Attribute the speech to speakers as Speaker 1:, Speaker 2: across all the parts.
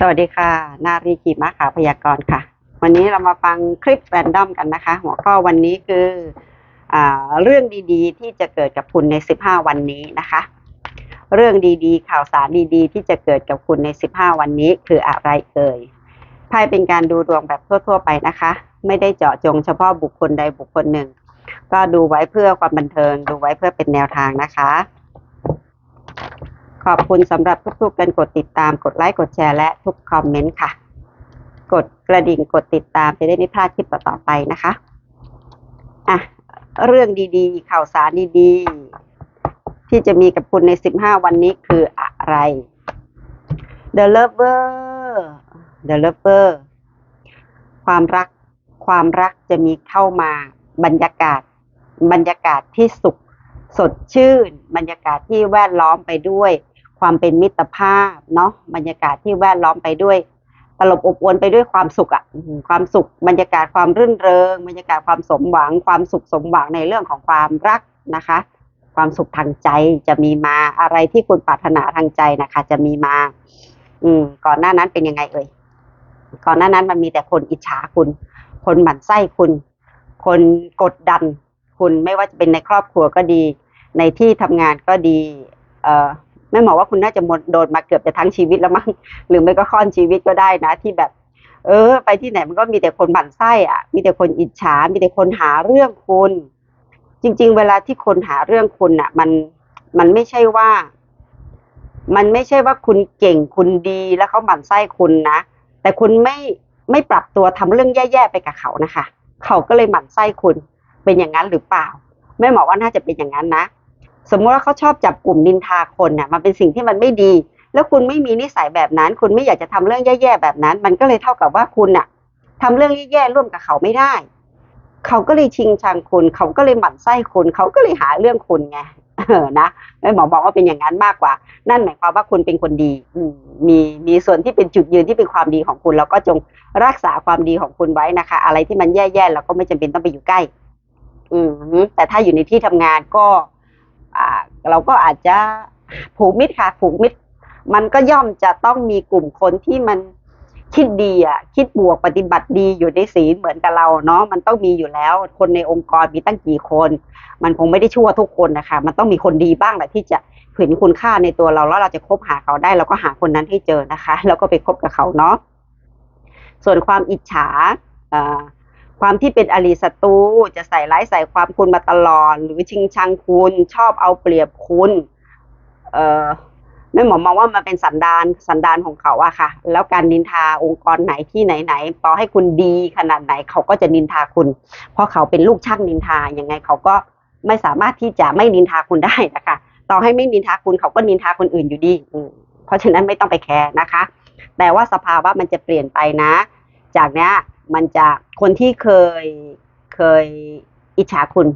Speaker 1: สวัสดีค่ะ นารีกีมาขาวพยากรณ์ค่ะ วันนี้เรามาฟังคลิปแรนดอมกันนะคะ หัวข้อวันนี้คืออาเรื่องดีๆ ที่จะเกิดกับคุณใน 15 วันนี้นะคะ เรื่องดีๆ ข่าวสารดีๆ ที่จะเกิดกับคุณใน 15 วันนี้คืออะไรเอ่ยไพ่เป็นการดูดวงแบบทั่ว ๆ ไปนะคะ ไม่ได้เจาะจงเฉพาะบุคคลใดบุคคลหนึ่ง ก็ดูไว้เพื่อความบันเทิง ดูไว้เพื่อเป็นแนวทางนะคะ ขอบคุณสำหรับทุกๆการกดติดตาม กดไลค์ กดแชร์และทุกคอมเมนต์ค่ะ กดกระดิ่ง กดติดตามจะได้ไม่พลาดคลิปต่อๆไปนะคะ อะ เรื่องดีๆ ข่าวสารดีๆ ที่จะมีกับคุณใน 15 วันนี้คืออะไร The Lover The Lover ความรัก ความรักจะมีเข้ามาบรรยากาศ บรรยากาศที่สุขสดชื่น บรรยากาศที่แวดล้อมไปด้วย ความเป็นมิตรภาพเนาะบรรยากาศที่แวดล้อมไปด้วยตลบอบอวนไปด้วยความสุขอะความสุขบรรยากาศความรื่นเริง บรรยากาศความสมหวัง ความสุขสมหวังในเรื่องของความรักนะคะ ความสุขทางใจจะมีมาอะไรที่คุณปรารถนาทางใจนะคะ จะมีมา อืม ก่อนหน้านั้นเป็นยังไงเอ่ยก่อนหน้านั้นมันมีแต่คนอิจฉาคุณ คนหมั่นไส้คุณ คนกดดัน คุณไม่ว่าจะเป็นในครอบครัวก็ดี ในที่ทำงานก็ดี เอ่อ ไม่หมอว่าคุณน่าจะหมดโดนมาเกือบจะทั้งชีวิตแล้วมั้งหรือไม่ก็ค่อนชีวิตก็ได้นะ ที่แบบ เออ ไปที่ไหนมันก็มีแต่คนหมั่นไส้อะ มีแต่คนอิจฉา มีแต่คนหาเรื่องคุณ จริง ๆ เวลาที่คนหาเรื่องคุณอะ มันมันไม่ใช่ว่า มันไม่ใช่ว่าคุณเก่งคุณดีแล้วเขาหมั่นไส้คุณนะแต่คุณไม่ไม่ปรับตัวทำเรื่องแย่ๆไปกับเขานะคะ เขาก็เลยหมั่นไส้คุณเป็นอย่างนั้นหรือเปล่าแม่หมอว่าน่าจะเป็นอย่างนั้นนะ สมมติว่าเขาชอบจับกลุ่มนินทาคนน่ะมันเป็นสิ่งที่มันไม่ดี แล้วคุณไม่มีนิสัยแบบนั้น คุณไม่อยากจะทำเรื่องแย่ๆแบบนั้น มันก็เลยเท่ากับว่าคุณน่ะทำเรื่องแย่ๆร่วมกับเขาไม่ได้ เขาก็เลยชิงชังคุณ เขาก็เลยหมั่นไส้คุณ เขาก็เลยหาเรื่องคุณไงเออนะหมอบอกว่าเป็นอย่างนั้นมากกว่า นั่นหมายความว่าคุณเป็นคนดีมีมีส่วนที่เป็นจุดยืนที่เป็นความดีของคุณ แล้วก็จงรักษาความดีของคุณไว้นะคะ อะไรที่มันแย่ๆเราก็ไม่จำเป็นต้องไปอยู่ใกล้ อืแต่ถ้าอยู่ในที่ทำงานก็ เราก็อาจจะผูกมิตรค่ะผูกมิตร มันก็ย่อมจะต้องมีกลุ่มคนที่มันคิดดีอะคิดบวกปฏิบัติดีอยู่ในศีลเหมือนกับเราเนาะมันต้องมีอยู่แล้ว คนในองค์กรมีตั้งกี่คน มันคงไม่ได้ชั่วทุกคนนะคะ มันต้องมีคนดีบ้างแหละที่จะเห็นคุณค่าในตัวเราแล้วเราจะคบหาเขาได้ เราก็หาคนนั้นให้เจอนะคะ แล้วก็ไปคบกับเขาเนาะส่วนความอิจฉา ความที่เป็นอริศัตรูจะใส่ร้ายใส่ความคุณมาตลอด หรือชิงชังคุณชอบเอาเปรียบคุณเอ่อแม่หมอมองว่ามันเป็นสันดานสันดานของเขาอะค่ะ แล้วการนินทาองค์กรไหนที่ไหนๆต่อให้คุณดีขนาดไหนเขาก็จะนินทาคุณ เพราะเขาเป็นลูกช่างนินทายังไงเขาก็ไม่สามารถที่จะไม่นินทาคุณได้นะคะ ต่อให้ไม่นินทาคุณเขาก็นินทาคนอื่นอยู่ดีเพราะฉะนั้นไม่ต้องไปแคร์นะคะ แต่ว่าสภาวะมันจะเปลี่ยนไปนะ จากเนี้ย มันจะคนที่เคยเคยอิจฉาคุณ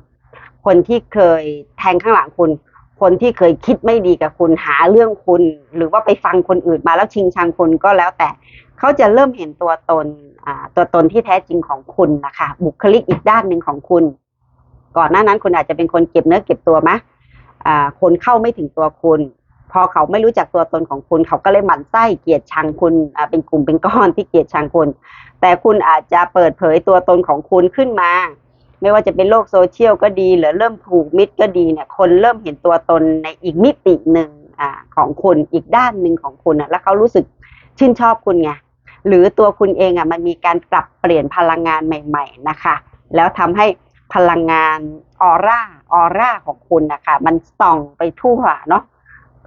Speaker 1: คนที่เคยแทงข้างหลังคุณ คนที่เคยคิดไม่ดีกับคุณหาเรื่องคุณ หรือว่าไปฟังคนอื่นมาแล้วชิงชังคุณก็แล้วแต่เขาจะเริ่มเห็นตัวตนตัวตนที่แท้จริงของคุณนะคะบุคลิกอีกด้านหนึ่งของคุณ ก่อนหน้านั้นคุณอาจจะเป็นคนเก็บเนื้อเก็บตัวไหมคนเข้าไม่ถึงตัวคุณ พอเขาไม่รู้จักตัวตนของคุณ เขาก็เลยหมั่นไส้เกลียดชังคุณเป็นกลุ่มเป็นก้อนที่เกลียดชังคุณ แต่คุณอาจจะเปิดเผยตัวตนของคุณขึ้นมา ไม่ว่าจะเป็นโลกโซเชียลก็ดี หรือเริ่มผูกมิตรก็ดีเนี่ยคนเริ่มเห็นตัวตนในอีกมิติหนึ่งอของคุณอีกด้านหนึ่งของคุณแล้วเขารู้สึกชื่นชอบคุณไงหรือตัวคุณเองอะมันมีการปรับเปลี่ยนพลังงานใหม่ ๆนะคะ แล้วทำให้พลังงานออร่าออร่าของคุณนะคะ มันส่องไปทั่วเนาะ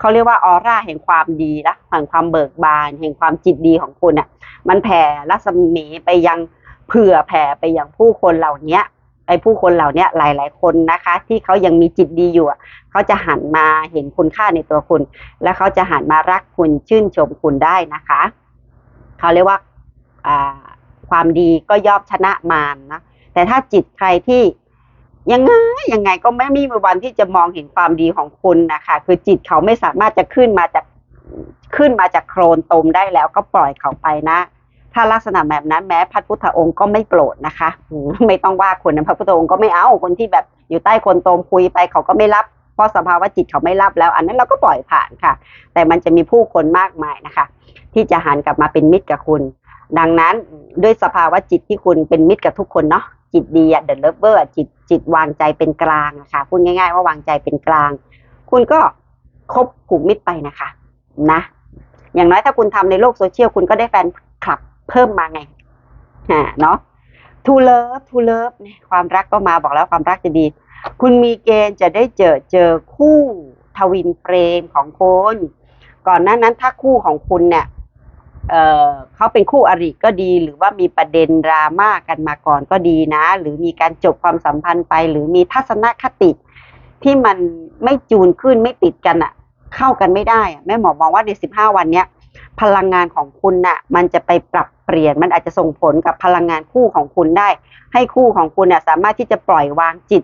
Speaker 1: เขาเรียกว่าออร่าแห่งความดีนะแห่งความเบิกบาน แห่งความจิตดีของคุณอะ มันแผ่รัศมีไปยังเผื่อแผ่ไปยังผู้คนเหล่าเนี้ยไอ้ผู้คนเหล่านี้ยหลาย ๆ คนนะคะ ที่เขายังมีจิตดีอยู่อะเขาจะหันมาเห็นคุณค่าในตัวคุณ และเขาจะหันมารักคุณชื่นชมคุณได้นะคะเขาเรียกว่าความดีก็ย่อมชนะมารนะแต่ถ้าจิตใครที่ ยังไงยังไงก็ไม่มีวันที่จะมองเห็นความดีของคุณนะคะ คือจิตเขาไม่สามารถจะขึ้นมาจากขึ้นมาจากโครนตมได้แล้วก็ปล่อยเขาไปนะ ถ้าลักษณะแบบนั้นแม้พระพุทธองค์ก็ไม่โกรธนะคะ ไม่ต้องว่าคนนะพระพุทธองค์ก็ไม่เอาคนที่แบบอยู่ใต้โคนตมคุยไปเขาก็ไม่รับเพราะสภาวะจิตเขาไม่รับแล้ว อันนั้นเราก็ปล่อยผ่านค่ะ แต่มันจะมีผู้คนมากมายนะคะ ที่จะหันกลับมาเป็นมิตรกับคุณ ดังนั้นด้วยสภาวะจิตที่คุณเป็นมิตรกับทุกคนเนาะ จิตดีอะเด e เลิฟเวอร์จิตจิตวางใจเป็นกลางนะคะพูดง่าย ๆ ว่าวางใจเป็นกลาง คุณก็คบผูกมิตรไปนะคะนะ อย่างน้อยถ้าคุณทำในโลกโซเชียลคุณก็ได้แฟนคลับเพิ่มมาไงอ่าเนาะ to love to love เนี่ยความรักก็มาบอกแล้วความรักจะดี คุณมีเกณฑ์จะได้เจอเจอคู่ทวินเฟรมของคุณก่อนหน้านั้นถ้าคู่ของคุณเนี่ย เเขาเป็นคู่อริก็ดี หรือว่ามีประเด็นดราม่ากันมาก่อนก็ดีนะ หรือมีการจบความสัมพันธ์ไป หรือมีทัศนคติ ที่มันไม่จูนขึ้นไม่ติดกันอะเข้ากันไม่ได้แม่หมอมองว่าในสิบห้าวันเนี้ยพลังงานของคุณน่ะมันจะไปปรับเปลี่ยนมันอาจจะส่งผลกับพลังงานคู่ของคุณได้ ให้คู่ของคุณน่ะสามารถที่จะปล่อยวางจิต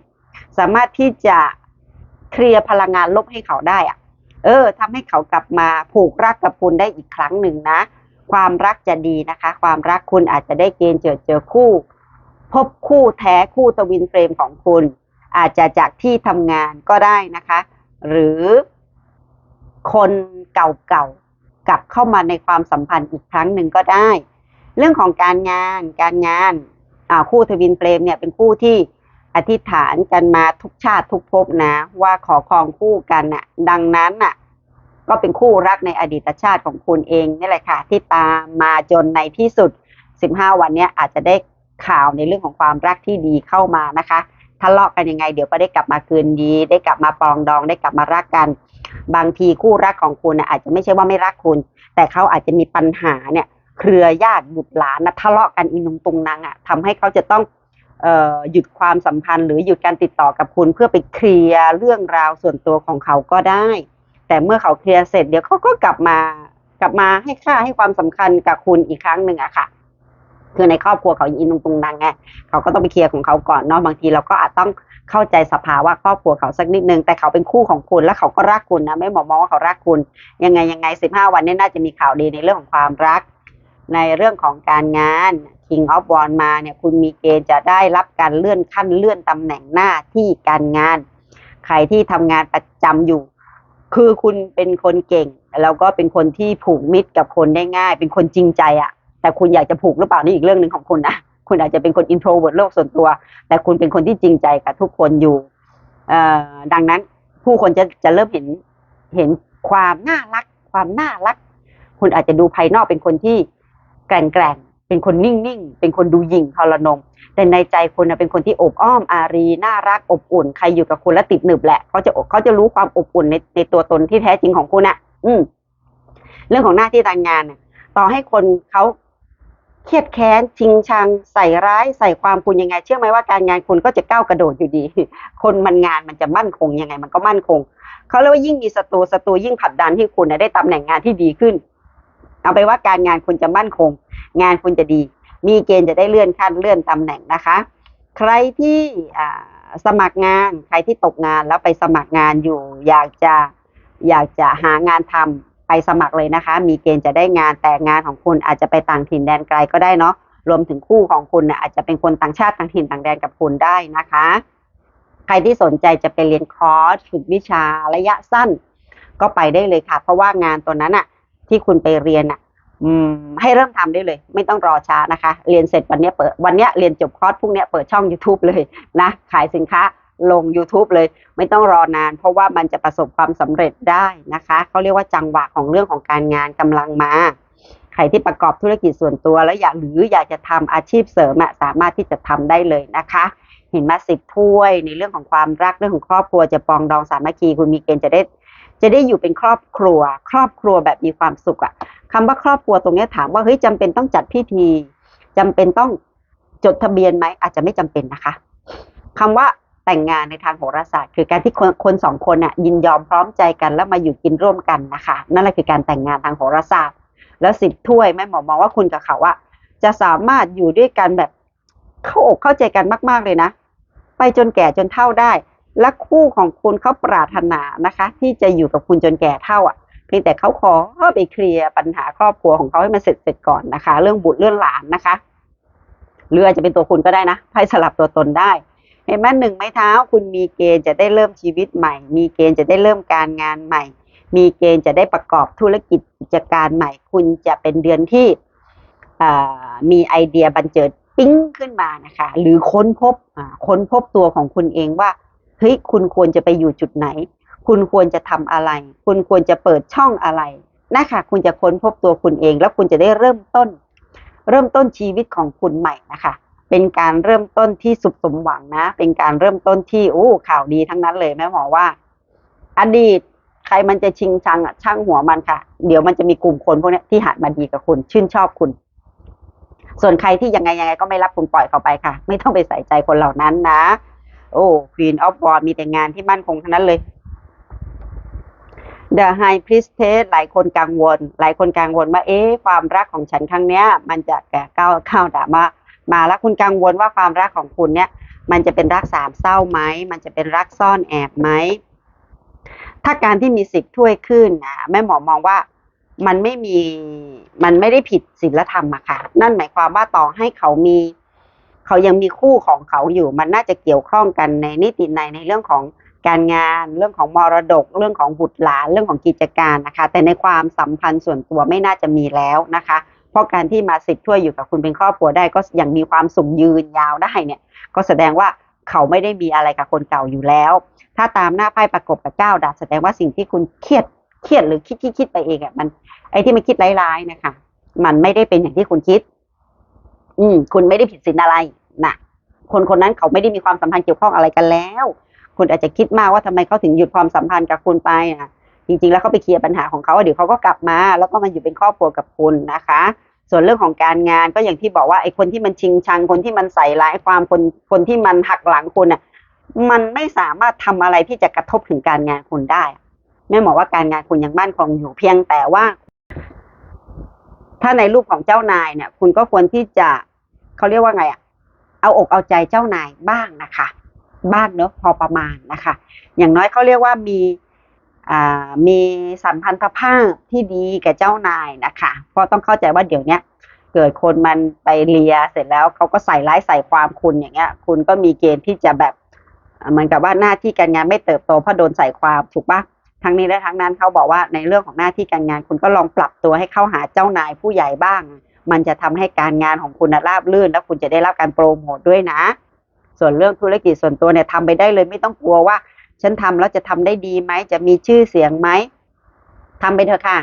Speaker 1: สามารถที่จะเคลียร์พลังงานลบให้เขาได้อะเออทำให้เขากลับมาผูกรักกับคุณได้อีกครั้งหนึ่งนะ ความรักจะดีนะคะ ความรักคุณอาจจะได้เกณฑ์เจอเจอคู่ พบคู่แท้คู่ตวินเฟรมของคุณ อาจจะจากที่ทำงานก็ได้นะคะ หรือคนเก่าๆกลับเข้ามาในความสัมพันธ์อีกครั้งหนึ่งก็ได้ เรื่องของการงานการงานคู่ทวินเฟรมเนี่ยเป็นคู่ที่อธิษฐานกันมาทุกชาติทุกภพนะ ว่าขอครองคู่กันน่ะ ดังนั้นน่ะ ก็เป็นคู่รักในอดีตชาติของคุณเองนี่แหละค่ะ ที่ตามมาจนในที่สุด 15 วันนี้อาจจะได้ข่าวในเรื่องของความรักที่ดีเข้ามานะคะทะเลาะกันยังไง เดี๋ยวก็ได้กลับมาคืนดี ได้กลับมาปองดองได้กลับมารักกัน บางทีคู่รักของคุณนะอาจจะไม่ใช่ว่าไม่รักคุณ แต่เขาอาจจะมีปัญหาเนี่ย เครือญาติบุตรหลานนะทะเลาะกันอินุงตุงนางอะทำให้เขาจะต้องออหยุดความสัมพันธ์ หรือหยุดการติดต่อกับคุณเพื่อไปเคลียร์เรื่องราวส่วนตัวของเขาก็ได้ แต่เมื่อเขาเคลียร์เสร็จเดี๋ยวเขาก็กลับมากลับมาให้ค่าให้ความสำคัญกับคุณอีกครั้งหนึ่งอะค่ะ คือในครอบครัวเขาอินุงตุงนางไงเขาก็ต้องไปเคลียร์ของเขาก่อนเนาะบางทีเราก็อาจต้องเข้าใจสภาวะครอบครัวเขาสักนิดนึงแต่เขาเป็นคู่ของคุณแล้วเขาก็รักคุณนะไม่หมอมองว่าเขารักคุณ ยังไงยังไงสิบห้าวันนี้น่าจะมีข่าวดีในเรื่องของความรัก ในเรื่องของการงาน King of w a n มาเนี่ยคุณมีเกณฑ์จะได้รับการเลื่อนขั้นเลื่อนตำแหน่งหน้าที่การงาน ใครที่ทำงานประจำอยู่ คือคุณเป็นคนเก่ง แล้วก็เป็นคนที่ผูกมิตรกับคนได้ง่าย เป็นคนจริงใจอะแต่คุณอยากจะผูกหรือเปล่านี่อีกเรื่องหนึ่งของคุณนะคุณอาจจะเป็นคนอินโทรเวิร์ดโลกส่วนตัว แต่คุณเป็นคนที่จริงใจกับทุกคนอยู่เอ่อดังนั้นผู้คนจะจะเริ่มเห็นเห็นความน่ารัก ความน่ารัก คุณอาจจะดูภายนอกเป็นคนที่แกร่งแกร่ง เป็นคนนิ่งๆ เป็นคนดูหยิ่งทรนง แต่ในใจคุณนะเป็นคนที่อบอ้อมอารี น่ารักอบอุ่น ใครอยู่กับคุณแล้วติดหนึบแหละเขาจะเขาจะรู้ความอบอุ่นในในตัวตนที่แท้จริงของคุณอะ อืม เรื่องของหน้าที่การงานน่ะต่อให้คนเขาเครียดแค้นชิงชัง ใส่ร้าย ใส่ความคุณยังไง เชื่อไหมว่าการงานคุณก็จะก้าวกระโดดอยู่ดี คนมันงานมันจะมั่นคงยังไง มันก็มั่นคงเขาเรียกว่ายิ่งมีศัตรูศัตรูยิ่งผลักดันให้คุณนะได้ตำแหน่งงานที่ดีขึ้น เอาไปนว่าการงานคุณจะมั่นคง งานคุณจะดี มีเกณฑ์จะได้เลื่อนขั้นเลื่อนตำแหน่งนะคะ ใครที่สมัครงานใครที่ตกงานแล้วไปสมัครงานอยู่ อยากจะอยากจะหางานทำไปสมัครเลยนะคะ มีเกณฑ์จะได้งานแต่งานของคุณอาจจะไปต่างถิ่นแดนไกลก็ได้เนาะรวมถึงคู่ของคุณเนี่ยอาจจะเป็นคนต่างชาติต่างถิ่นต่างแดนกับคุณได้นะคะ ใครที่สนใจจะไปเรียนคอร์สฝึกวิชาระยะสั้น ก็ไปได้เลยค่ะ เพราะว่างานตัวนั้นอะ ที่คุณไปเรียนอะให้เริ่มทำได้เลย ไม่ต้องรอช้านะคะ เรียนเสร็จวันนี้เปิดวันนี้เรียนจบคอร์สพรุ่งนี้เปิดช่อง YouTube เลยนะขายสินค้าลง YouTube เลย ไม่ต้องรอนาน เพราะว่ามันจะประสบความสำเร็จได้นะคะเขาเรียกว่าจังหวะของเรื่องของการงานกำลังมา ใครที่ประกอบธุรกิจส่วนตัวแล้วอยากหรืออยากจะทำอาชีพเสริมสามารถที่จะทำได้เลยนะคะเห็นมาสิบถ้วยในเรื่องของความรักเรื่องของครอบครัวจะปองดองสามัคคีคุณมีเกณฑ์จะได้ จะได้อยู่เป็นครอบครัว ครอบครัวแบบมีความสุขอะคำว่าครอบครัวตรงนี้ถามว่าเฮ้ยจำเป็นต้องจัดพิธีจำเป็นต้องจดทะเบียนไหมอาจจะไม่จำเป็นนะคะคำว่าแต่งงานในทางโหราศาสตร์ คือการที่คนคนสองคนน่ะยินยอมพร้อมใจกันแล้วมาอยู่กินร่วมกันนะคะ นั่นแหละคือการแต่งงานทางโหราศาสตร์ แล้วสิบถ้วยแม่หมอมองว่าคุณกับเขาอะจะสามารถอยู่ด้วยกันแบบเข้าอกเข้าใจกันมาก ๆเลยนะ ไปจนแก่จนเฒ่าได้ และคู่ของคุณเขาปรารถนานะคะ ที่จะอยู่กับคุณจนแก่เฒ่าอะเพียงแต่เขาขอไปเคลียร์ปัญหาครอบครัวของเขาให้มันเสร็จเสร็จก่อนนะคะ เรื่องบุตรเรื่องหลานนะคะหรืออาจจะเป็นตัวคุณก็ได้นะไพ่สลับตัวตนได้เห็นไหมหนึ่งไม้เท้า คุณมีเกณฑ์จะได้เริ่มชีวิตใหม่ มีเกณฑ์จะได้เริ่มการงานใหม่ มีเกณฑ์จะได้ประกอบธุรกิจกิจการใหม่ คุณจะเป็นเดือนที่มีไอเดียบันเจิดปิ้งขึ้นมานะคะ หรือค้นพบค้นพบตัวของคุณเองว่า เฮ้ยคุณควรจะไปอยู่จุดไหน คุณควรจะทำอะไร คุณควรจะเปิดช่องอะไรนะคะคุณจะค้นพบตัวคุณเอง แล้วคุณจะได้เริ่มต้น เริ่มต้นชีวิตของคุณใหม่นะคะเป็นการเริ่มต้นที่สุขสมหวังนะ เป็นการเริ่มต้นที่โอ้ข่าวดีทั้งนั้นเลยแม่หมอว่า อดีตใครมันจะชิงชังช่างหัวมันค่ะ เดี๋ยวมันจะมีกลุ่มคนพวกนี้ที่หันมาดีกับคุณ ชื่นชอบคุณ ส่วนใครที่ยังไงยังไงก็ไม่รับคุณปล่อยเขาไปค่ะ ไม่ต้องไปใส่ใจคนเหล่านั้นนะ โอ้ Queen of w a r มีแต่งานที่มั่นคงทั้งนั้นเลย The High Priestess หลายคนกังวล หลายคนกังวลว่าเอ๊ะความรักของฉันครั้งเนี้ย มันจะแก่ก้าวก้าวดามามาแล้วคุณกังวลว่าความรักของคุณเนี่ย มันจะเป็นรักสามเศร้าไหมมันจะเป็นรักซ่อนแอบไหมถ้าการที่มีสิบถ้วยขึ้นนะแม่หมอมองว่ามันไม่มีมันไม่ได้ผิดศีลธรรมอะค่ะ นั่นหมายความว่าต่อให้เขามี เขายังมีคู่ของเขาอยู่ มันน่าจะเกี่ยวข้องกันในนิติในในเรื่องของการงาน เรื่องของมรดก เรื่องของบุตรหลานเรื่องของกิจการนะคะ แต่ในความสัมพันธ์ส่วนตัวไม่น่าจะมีแล้วนะคะ เพราะการที่มาสิทธิ์ถ้วยอยู่กับคุณเป็นครอบครัวได้ก็ย่างมีความสุขยืนยาวได้เนี่ยก็แสดงว่าเขาไม่ได้มีอะไรกับคนเก่าอยู่แล้ว ถ้าตามหน้าไพ่ประกบกับเก้าดาบแสดงว่าสิ่งที่คุณเครียดเครียดหรือคิดคิดคิดไปเองอะมัน ไอ้ที่มันคิดร้ายๆนะคะ มันไม่ได้เป็นอย่างที่คุณคิด อืม คุณไม่ได้ผิดศีลอะไร นะคนคนนั้นเขาไม่ได้มีความสัมพันธ์เกี่ยวข้องอะไรกันแล้ว คุณอาจจะคิดมากว่าทำไมเขาถึงหยุดความสัมพันธ์กับคุณไปอะ จริงๆ แล้วเขาไปเคลียร์ปัญหาของเขาเดี๋ยวเขาก็กลับมา แล้วก็มาอยู่เป็นครอบครัวกับคุณนะคะ ส่วนเรื่องของการงานก็อย่างที่บอกว่าไอ้คนที่มันชิงชังคนที่มันใส่ร้ายความคนคนที่มันหักหลังคุณอะ มันไม่สามารถทำอะไรที่จะกระทบถึงการงานคุณได้แม่บอกว่าการงานคุณยังมั่นคงอยู่เพียงแต่ว่า ถ้าในรูปของเจ้านายเนี่ย คุณก็ควรที่จะเขาเรียกว่าไงอะ เอาอกเอาใจเจ้านายบ้างนะคะ บ้างเนอะพอประมาณนะคะ อย่างน้อยเขาเรียกว่ามีมีสัมพันธภาพที่ดีกับเจ้านายนะคะเพราะต้องเข้าใจว่าเดี๋ยวนี้เกิดคนมันไปเลียเสร็จแล้วเขาก็ใส่ร้ายใส่ความคุณอย่างเงี้ย คุณก็มีเกณฑ์ที่จะแบบเหมือนกับว่าหน้าที่การงานไม่เติบโตเพราะโดนใส่ความถูกปะทั้งนี้และทั้งนั้นเขาบอกว่าในเรื่องของหน้าที่การงาน คุณก็ลองปรับตัวให้เข้าหาเจ้านายผู้ใหญ่บ้าง มันจะทำให้การงานของคุณราบรื่น แล้วคุณจะได้รับการโปรโมทด้วยนะ ส่วนเรื่องธุรกิจส่วนตัวเนี่ยทำไปได้เลยไม่ต้องกลัวว่า ฉันทำแล้วจะทำได้ดีไหมจะมีชื่อเสียงไหมทำไปเถอะค่ะ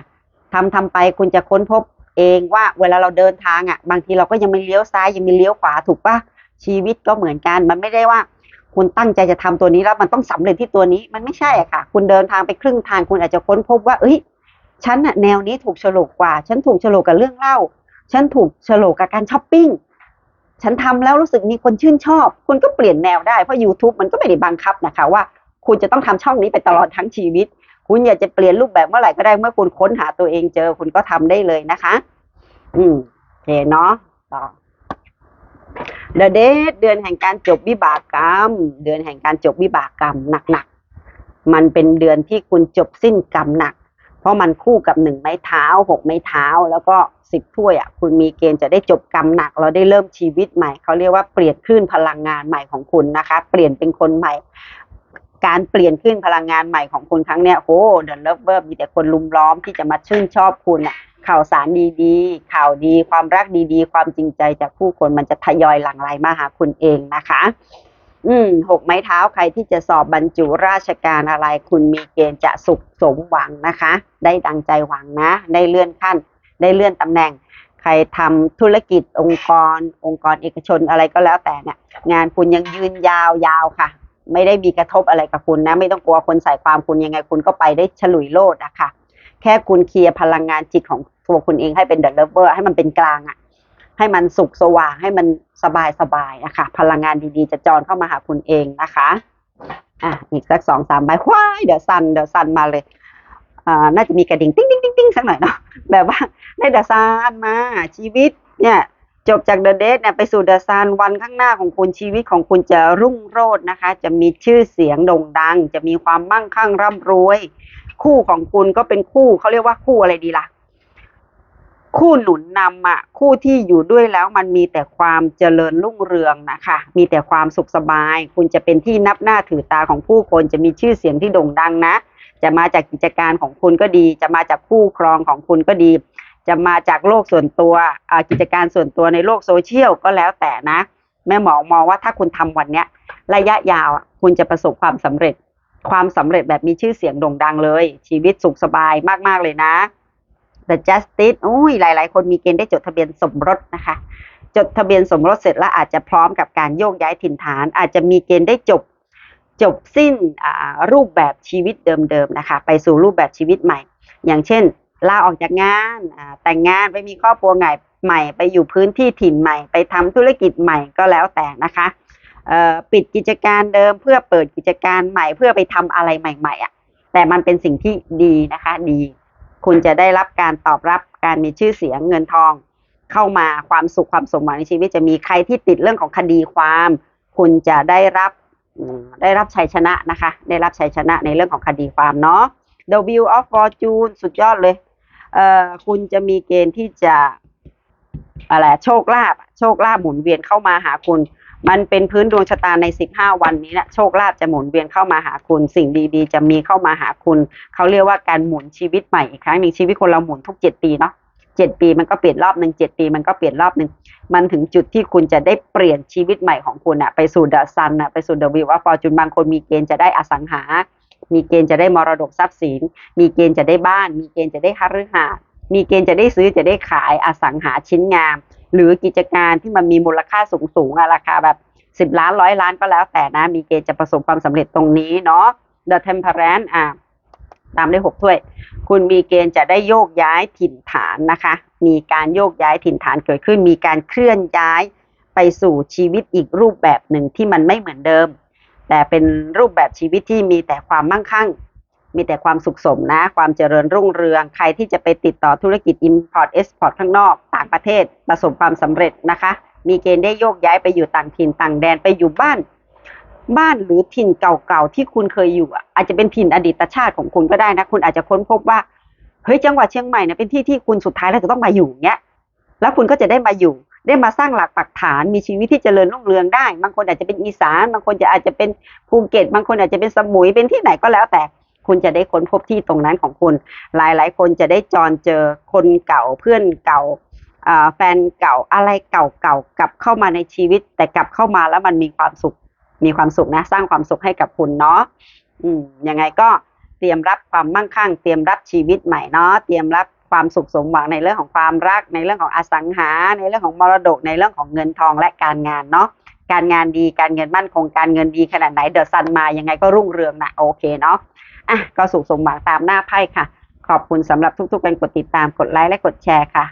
Speaker 1: ทำทำไปคุณจะค้นพบเองว่าเวลาเราเดินทางอะ บางทีเราก็ยังไม่เลี้ยวซ้ายยังมีเลี้ยวขวาถูกปะชีวิตก็เหมือนกัน มันไม่ได้ว่าคุณตั้งใจจะทำตัวนี้แล้วมันต้องสำเร็จที่ตัวนี้มันไม่ใช่อะค่ะ คุณเดินทางไปครึ่งทางคุณอาจจะค้นพบว่า เอ้ยฉันอะแนวนี้ถูกโฉลกกว่า ฉันถูกโฉลกกับเรื่องเล่า ฉันถูกฉลกกับการช้อปปิ้ง ฉันทำแล้วรู้สึกมีคนชื่นชอบ คุณก็เปลี่ยนแนวได้ เพราะ YouTube มันก็ไม่ได้บังคับนะคะว่า คุณจะต้องทำช่องนี้ไปตลอดทั้งชีวิต คุณอยากจะเปลี่ยนรูปแบบเมื่อไหร่ก็ได้เมื่อคุณค้นหาตัวเองเจอ คุณก็ทำได้เลยนะคะ อืมโอเคเนาะต่อ The Date เดือนแห่งการจบวิบากกรรม เดือนแห่งการจบวิบากกรรมหนักๆมันเป็นเดือนที่คุณจบสิ้นกรรมหนัก ราะมันคู่กับหนึ่งไม้เท้าหกไม้เท้า แล้วก็สิบถ้วยอะคุณมีเกณฑ์จะได้จบกรรมหนัก เราได้เริ่มชีวิตใหม่เขาเรียกว่าเปลี่ยนคลื่นพลังงานใหม่ของคุณนะคะ เปลี่ยนเป็นคนใหม่ การเปลี่ยนคลื่นพลังงานใหม่ของคุณครั้งเนี้ยโอ้เดอะเลิฟเวอร์มีแต่คนลุมล้อมที่จะมาชื่นชอบคุณอะข่าวสารดีๆ ข่าวดี ความรักดีๆ ความจริงใจจากผู้คนมันจะทยอยหลั่งไหลมาหาคุณเองนะคะ อืมหกไม้เท้าใครที่จะสอบบรรจุราชการอะไร คุณมีเกณฑ์จะสุขสมหวังนะคะ ได้ดังใจหวังนะ ได้เลื่อนขั้น ได้เลื่อนตำแหน่ง ใครทำธุรกิจองค์กร องค์กรเอกชนอะไรก็แล้วแต่เนี่ยงานคุณยังยืนยาวยาวค่ะ ไม่ได้มีกระทบอะไรกับคุณนะ ไม่ต้องกลัวคนใส่ความคุณยังไงคุณก็ไปได้ฉลุยโลดอะค่ะ แค่คุณเคลียร์พลังงานจิตของตัวคุณเองให้เป็นเดอะเลเวอร์ให้มันเป็นกลางอะ ให้มันสุขสว่างให้มันสบายสบายๆอะคะพลังงานดีๆ จะจรเข้ามาหาคุณเองนะคะอะอีกสักสองสามใบว้ายเดี๋ยวซันเดี๋ยวซันมาเลยอ่าน่าจะมีกระดิ่งติ้งติ้งติ้งติ้งสักหน่อยเนาะแบบว่าได้เดอะซันมาชีวิตเนี่ยจบจากเดอะเดทเนี่ยไปสู่เดอะซันวันข้างหน้าของคุณชีวิตของคุณจะรุ่งโรจน์นะคะ จะมีชื่อเสียงโด่งดัง จะมีความมั่งคั่งร่ำรวย คู่ของคุณก็เป็นคู่เขาเรียกว่าคู่อะไรดีล่ะ คู่หนุนนำอะคู่ที่อยู่ด้วยแล้วมันมีแต่ความเจริญรุ่งเรืองนะคะ มีแต่ความสุขสบาย คุณจะเป็นที่นับหน้าถือตาของผู้คนจะมีชื่อเสียงที่โด่งดังนะ จะมาจากกิจการของคุณก็ดี จะมาจากคู่ครองของคุณก็ดี จะมาจากโลกส่วนตัวอ่ากิจการส่วนตัวในโลกโซเชียลก็แล้วแต่นะแม่หมอมองว่าถ้าคุณทำวันเนี้ย ระยะยาวคุณจะประสบความสำเร็จ ความสำเร็จแบบมีชื่อเสียงโด่งดังเลย ชีวิตสุขสบายมากๆเลยนะ The Justice อุ้ยหลาย ๆ คนมีเกณฑ์ได้จดทะเบียนสมรสนะคะ จดทะเบียนสมรสเสร็จแล้วอาจจะพร้อมกับการโยกย้ายถิ่นฐาน อาจจะมีเกณฑ์ได้จบจบสิ้นรูปแบบชีวิตเดิม ๆ นะคะ ไปสู่รูปแบบชีวิตใหม่ อย่างเช่นลาออกจากงานแต่งงานไปมีครอบครัวใหม่ใหม่ไปอยู่พื้นที่ถิ่นใหม่ ไปทำธุรกิจใหม่ก็แล้วแต่นะคะปิดกิจการเดิมเพื่อเปิดกิจการใหม่เพื่อไปทำอะไรใหม่ๆอะแต่มันเป็นสิ่งที่ดีนะคะดี คุณจะได้รับการตอบรับการมีชื่อเสียงเงินทอง เข้ามาความสุขความสมหวังในชีวิตจะมีใครที่ติดเรื่องของคดีความ คุณจะได้รับได้รับชัยชนะนะคะ ได้รับชัยชนะในเรื่องของคดีความเนาะ The Wheel of Fortune สุดยอดเลยเอ่อคุณจะมีเกณฑ์ที่จะอะไรโชคลาภโชคลาภหมุนเวียนเข้ามาหาคุณ มันเป็นพื้นดวงชะตาใน 15 วันนี้นะโชคลาภจะหมุนเวียนเข้ามาหาคุณ สิ่งดีๆ จะมีเข้ามาหาคุณ เขาเรียกว่าการหมุนชีวิตใหม่อีกครั้งหนึ่งชีวิตคนเราหมุนทุกเจ็ดปีเนาะเจ็ดปีมันก็เปลี่ยนรอบหนึ่งเจ็ดปีมันก็เปลี่ยนรอบหนึ่งมันถึงจุดที่คุณจะได้เปลี่ยนชีวิตใหม่ของคุณอะไปสู่เดอะซันอะไปสู่เดอะวิวว่าฟอร์จูนบางคนมีเกณฑ์จะได้อสังหา มีเกณฑ์จะได้มรดกทรัพย์สิน มีเกณฑ์จะได้บ้าน มีเกณฑ์จะได้คฤหาสน์มีเกณฑ์จะได้ซื้อจะได้ขายอสังหาชิ้นงาม หรือกิจการที่มันมีมูลค่าสูงสูงๆอะราคาแบบสิบล้านร้อยล้านก็แล้วแต่นะ มีเกณฑ์จะประสบความสำเร็จตรงนี้เนาะ The Temperance อะตามด้วยหกถ้วย คุณมีเกณฑ์จะได้โยกย้ายถิ่นฐานนะคะ มีการโยกย้ายถิ่นฐานเกิดขึ้น มีการเคลื่อนย้ายไปสู่ชีวิตอีกรูปแบบหนึ่งที่มันไม่เหมือนเดิม แต่เป็นรูปแบบชีวิตที่มีแต่ความมั่งคั่ง มีแต่ความสุขสมนะ ความเจริญรุ่งเรือง ใครที่จะไปติดต่อธุรกิจ Import Export ข้างนอก ต่างประเทศประสบความสำเร็จนะคะ มีเกณฑ์ได้โยกย้ายไปอยู่ต่างถิ่นต่างแดนไปอยู่บ้าน บ้านหรือถิ่นเก่าๆที่คุณเคยอยู่ อาจจะเป็นถิ่นอดีตชาติของคุณก็ได้นะ คุณอาจจะค้นพบว่าเฮ้ยจังหวัดเชียงใหม่เนี่ยเป็นที่ที่คุณสุดท้ายแล้วจะต้องมาอยู่เงี้ย แล้วคุณก็จะได้มาอยู่ ได้มาสร้างหลักปักฐานมีชีวิตที่เจริญรุ่งเรืองได้ บางคนอาจจะเป็นอีสาน บางคนจะอาจจะเป็นภูเก็ต บางคนอาจจะเป็นสมุยเป็นที่ไหนก็แล้วแต่ คุณจะได้ค้นพบที่ตรงนั้นของคุณ หลายๆ คนจะได้จรเจอคนเก่าเพื่อนเก่าอ่าแฟนเก่าอะไรเก่าๆกลับเข้ามาในชีวิต แต่กลับเข้ามาแล้วมันมีความสุขมีความสุขนะ สร้างความสุขให้กับคุณเนาะอืมยังไงก็เตรียมรับความมั่งคั่ง เตรียมรับชีวิตใหม่เนาะเตรียมรับความสุขสมหวังในเรื่องของความรัก ในเรื่องของอสังหา ในเรื่องของมรดกในเรื่องของเงินทองและการงานเนาะการงานดีการเงินมั่นคงการเงินดีขนาดไหนเดอะซันมายังไงก็รุ่งเรืองนะโอเคเนาะ อะก็สุขสมหวังตามหน้าไพ่ค่ะ ขอบคุณสำหรับทุกๆการกดติดตามกดไลค์และกดแชร์ค่ะ